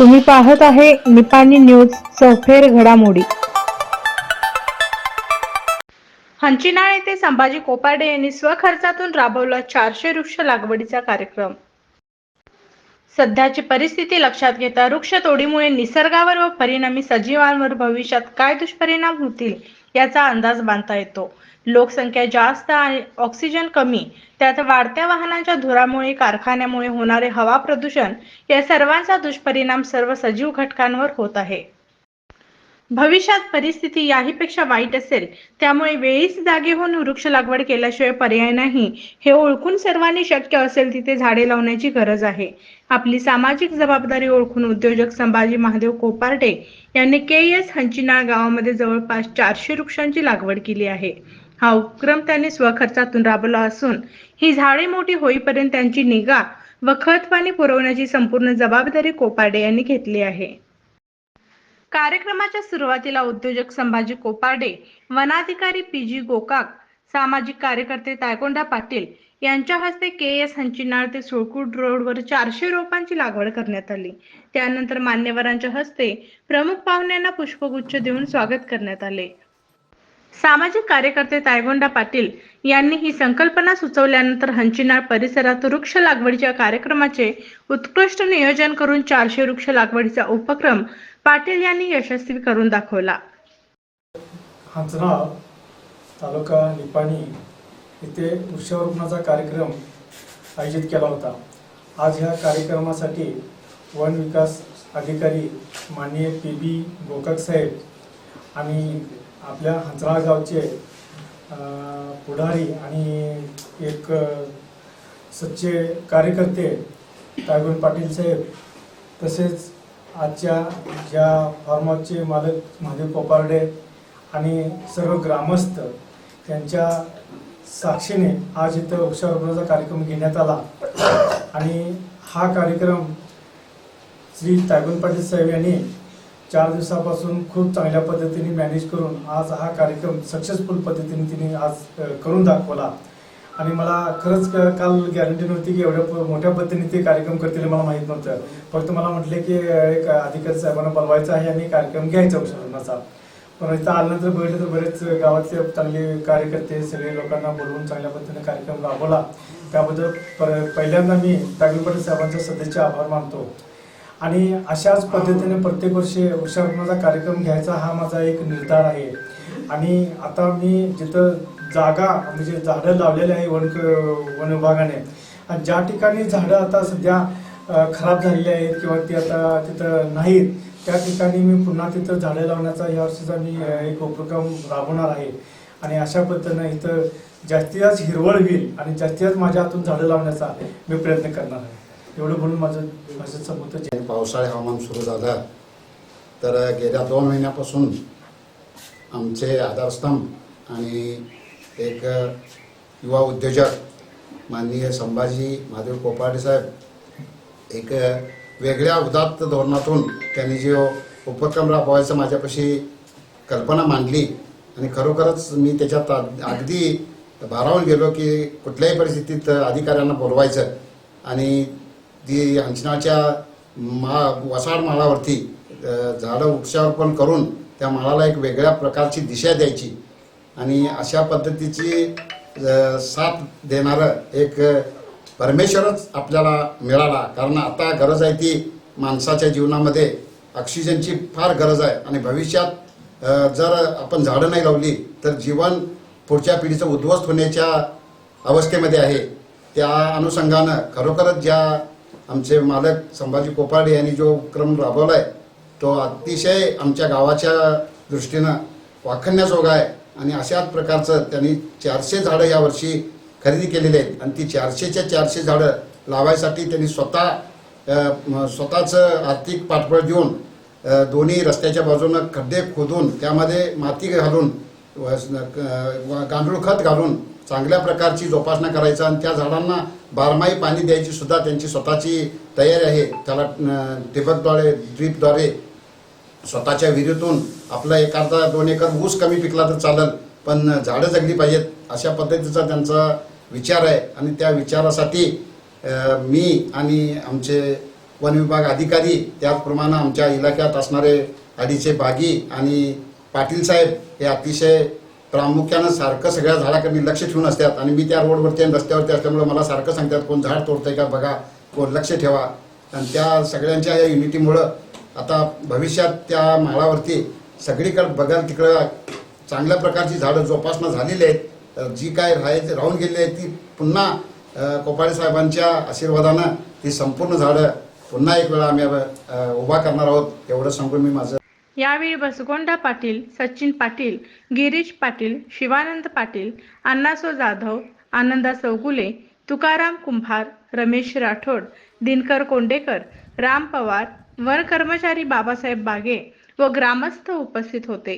तुम्ही पाहत आहे निपाणी न्यूज चौफेर घडामोडी. हंचिनाळ येथे संभाजी कोपाडे यांनी स्वखर्चातून राबवला चारशे वृक्ष लागवडीचा कार्यक्रम. सध्याची परिस्थिती लक्षात घेता वृक्ष तोडीमुळे निसर्गावर व परिणामी सजीवांवर भविष्यात काय दुष्परिणाम होतील याचा अंदाज बांधता येतो. लोकसंख्या जास्त आणि ऑक्सिजन कमी त्यात वाढत्या वाहनांच्या धुरामुळे कारखान्यामुळे होणारे हवा प्रदूषण या सर्वांचा दुष्परिणाम सर्व सजीव घटकांवर होत आहे. भविष्यात परिस्थिती याहीपेक्षा वाईट असेल त्यामुळे वेळीच जागे होऊन वृक्ष लागवड केल्याशिवाय पर्याय नाही हे ओळखून सर्वांनी शक्य असेल तिथे झाडे लावण्याची गरज आहे. आपली सामाजिक जबाबदारी ओळखून उद्योजक संभाजी महादेव कोपार्टे यांनी के एस हंचिनाळ गावामध्ये जवळपास चारशे वृक्षांची लागवड केली आहे. हा उपक्रम त्यांनी स्वखर्चातून राबवला असून ही झाडे मोठी होईपर्यंत त्यांची निगा व खत पाणी पुरवण्याची संपूर्ण जबाबदारी कोपाडे यांनी घेतली आहे. कार्यक्रमाच्या सुरुवातीला उद्योजक संभाजी कोपाडे वनाधिकारी पी जी गोकाक सामाजिक कार्यकर्ते तायकोंडा पाटील यांच्या हस्ते के एस हंचिनाळ ते सुळकूट रोडवर चारशे रोपांची लागवड करण्यात आली. त्यानंतर मान्यवरांच्या हस्ते प्रमुख पाहुण्यांना पुष्पगुच्छ देऊन स्वागत करण्यात आले. सामाजिक कार्यकर्ते तायगोंडा पाटील यांनी ही संकल्पना सुचवल्यानंतर हंचिनाळ परिसरात वृक्ष लागवडीच्या कार्यक्रमाचे उत्कृष्ट नियोजन करून चारशे वृक्ष लागवडीचा उपक्रम पाटील यांनी यशस्वी करून दाखवला. हंचनाळ तालुका निपाणी इथे वृक्षारोपणाचा कार्यक्रम आयोजित केला होता. आज ह्या कार्यक्रमासाठी वन विकास अधिकारी माननीय पी बी गोकाक साहेब आणि आपल्या हंचनाळ गावचे पुढारी आणि एक सच्चे कार्यकर्ते तायगुण पाटील साहेब तसेच आजच्या ज्या फार्म हाऊसचे मालक महादेव कोपार्डे आणि सर्व ग्रामस्थ त्यांच्या साक्षीने आज इथं वृक्षारोपणाचा कार्यक्रम घेण्यात आला. आणि हा कार्यक्रम श्री तायगुण पाटील साहेब यांनी चार दिवसापासून खूप चांगल्या पद्धतीने मॅनेज करून आज हा कार्यक्रम सक्सेसफुल पद्धतीने तिने आज करून दाखवला. आणि मला खरंच काल गॅरंटी नव्हती की एवढ्या मोठ्या पद्धतीने ते कार्यक्रम करतील मला माहीत नव्हतं. फक्त मला म्हटले की एक अधिकारी साहेबांना बोलवायचं आहे आणि कार्यक्रम घ्यायचा वृक्षारोपणाचा पण इथं आल्यानंतर बघितलं तर बरेच गावातले चांगले कार्यकर्ते सगळे लोकांना बोलवून चांगल्या पद्धतीने कार्यक्रम राबवला. त्याबद्दल पर- पहिल्यांदा मी तागली पाटील साहेबांचा सध्याचे आभार मानतो. आणि अशाच पद्धतीने प्रत्येक वर्षी वृक्षारोपणाचा कार्यक्रम घ्यायचा हा माझा एक निर्धार आहे. आणि आता मी जिथं जागा म्हणजे झाडं लावलेली आहे वन वन विभागाने आणि ज्या ठिकाणी झाडं आता सध्या खराब झालेली आहेत किंवा ती आता तिथं नाहीत त्या ठिकाणी मी पुन्हा तिथं झाडं लावण्याचा या वर्षीचा मी एक उपक्रम राबवणार आहे. आणि अशा पद्धतीनं इथं जास्तीत जास्त हिरवळ होईल आणि जास्तीत जास्त माझ्या हातून झाडं लावण्याचा मी प्रयत्न करणार आहे. एवढं बोलून माझं माझं संबंध पावसाळी हवामान सुरू झालं तर गेल्या दोन महिन्यापासून आमचे आधारस्तंभ आणि एक युवा उद्योजक माननीय संभाजी महादेव कोपाडे साहेब एक वेगळ्या उदात्त धोरणातून त्यांनी जो उपक्रम राबवायचा माझ्यापाशी कल्पना मांडली आणि खरोखरच मी त्याच्यात अगदी भारावून गेलो की कुठल्याही परिस्थितीत अधिकाऱ्यांना बोलवायचं आणि ती अंचनाच्या मा वसाड माळावरती झाडं वृक्षारोपण करून त्या माळाला एक वेगळ्या प्रकारची दिशा द्यायची. आणि अशा पद्धतीची साथ देणारं एक परमेश्वरच आपल्याला मिळाला. कारण आता गरज आहे ती माणसाच्या जीवनामध्ये. ऑक्सिजनची फार गरज आहे. आणि भविष्यात जर आपण झाडं नाही लावली तर जीवन पुढच्या पिढीचं उद्ध्वस्त होण्याच्या अवस्थेमध्ये आहे. त्या अनुषंगानं खरोखरच ज्या आमचे मालक संभाजी कोपाडे यांनी जो उपक्रम राबवला आहे तो अतिशय आमच्या गावाच्या दृष्टीनं वाखण्याजोगा आहे. आणि अशाच प्रकारचं त्यांनी चारशे झाडं यावर्षी खरेदी केलेली आहेत. आणि ती चारशेच्या चारशे झाडं लावायसाठी त्यांनी स्वतः स्वतःचं आर्थिक पाठबळ देऊन दोन्ही रस्त्याच्या बाजूनं खड्डे खोदून त्यामध्ये माती घालून व- गांडूळ खत घालून चांगल्या प्रकारची जोपासना करायचा आणि त्या झाडांना बारमाही पाणी द्यायची सुद्धा त्यांची स्वतःची तयारी आहे. त्याला ठिबकद्वारे ड्रीपद्वारे स्वतःच्या विहिरीतून आपला एखादा दोन एकर ऊस कमी पिकला तर चालेल पण झाडं जगली पाहिजेत अशा पद्धतीचा त्यांचा विचार आहे. आणि त्या विचारासाठी मी आणि आमचे वन विभाग अधिकारी त्याचप्रमाणे आमच्या इलाक्यात असणारे अडीचे बागी आणि पाटील साहेब हे अतिशय प्रामुख्यानं सारखं सगळ्या झाडाकडे लक्ष ठेवून असतात आणि मी त्या रोडवरती आणि रस्त्यावरती असल्यामुळे मला सारखं सांगतात कोण झाड तोडतंय का बघा कोण लक्ष ठेवा. आणि त्या सगळ्यांच्या या युनिटीमुळं आता भविष्यात त्या माळावरती सगळीकडे बघाल तिकडं चांगल्या प्रकारची झाडं जोपासना झालेली आहेत. जी काय राहायची राहून गेलेली आहेत ती पुन्हा कोपाळे साहेबांच्या आशीर्वादानं ती संपूर्ण झाडं पुन्हा एक वेळा आम्ही उभा करणार आहोत एवढं सांगून मी माझं यावेळी बसगोंडा पाटील सचिन पाटील गिरीश पाटील शिवानंद पाटील अण्णासो जाधव आनंदा चौगुले तुकाराम कुंभार रमेश राठोड दिनकर कोंडेकर राम पवार वन कर्मचारी बाबासाहेब बागे व ग्रामस्थ उपस्थित होते.